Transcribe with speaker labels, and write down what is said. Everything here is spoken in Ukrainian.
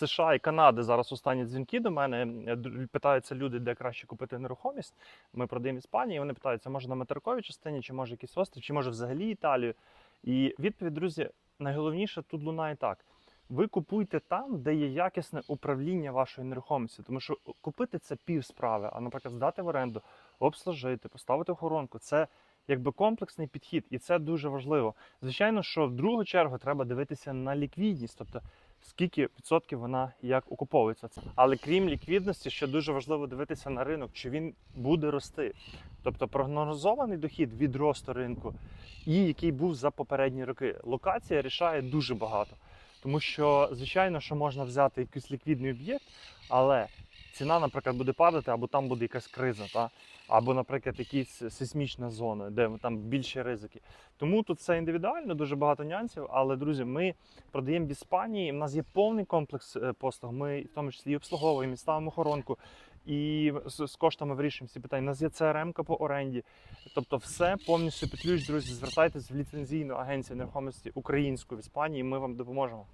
Speaker 1: США і Канади зараз останні дзвінки до мене. Питаються люди, де краще купити нерухомість. Ми продаємо Іспанії. Вони питаються, може на материковій частині, чи може якийсь острів, чи може взагалі Італію. І відповідь, друзі, найголовніше тут лунає так. Ви купуйте там, де є якісне управління вашої нерухомості, тому що купити це пів справи, а наприклад, здати в оренду, обслужити, поставити охоронку це якби комплексний підхід, і це дуже важливо. Звичайно, що в другу чергу треба дивитися на ліквідність, тобто скільки відсотків вона як окуповується. Але крім ліквідності, ще дуже важливо дивитися на ринок, чи він буде рости. Тобто прогнозований дохід від росту ринку і який був за попередні роки. Локація рішає дуже багато. Тому що, звичайно, що можна взяти якийсь ліквідний об'єкт, але ціна, наприклад, буде падати, або там буде якась криза, та? або, наприклад, якісь сейсмічна зона, де там більші ризики. Тому тут все індивідуально, дуже багато нюансів. Але, друзі, ми продаємо в Іспанії. У нас є повний комплекс е, послуг. Ми в тому числі і обслуговуємо, і ставимо охоронку. І з, з коштами вирішуємо всі питання. У нас є CRM по оренді. Тобто, все повністю під ключ, друзі. Звертайтесь в ліцензійну агенцію нерухомості українську в Іспанії. Ми вам допоможемо.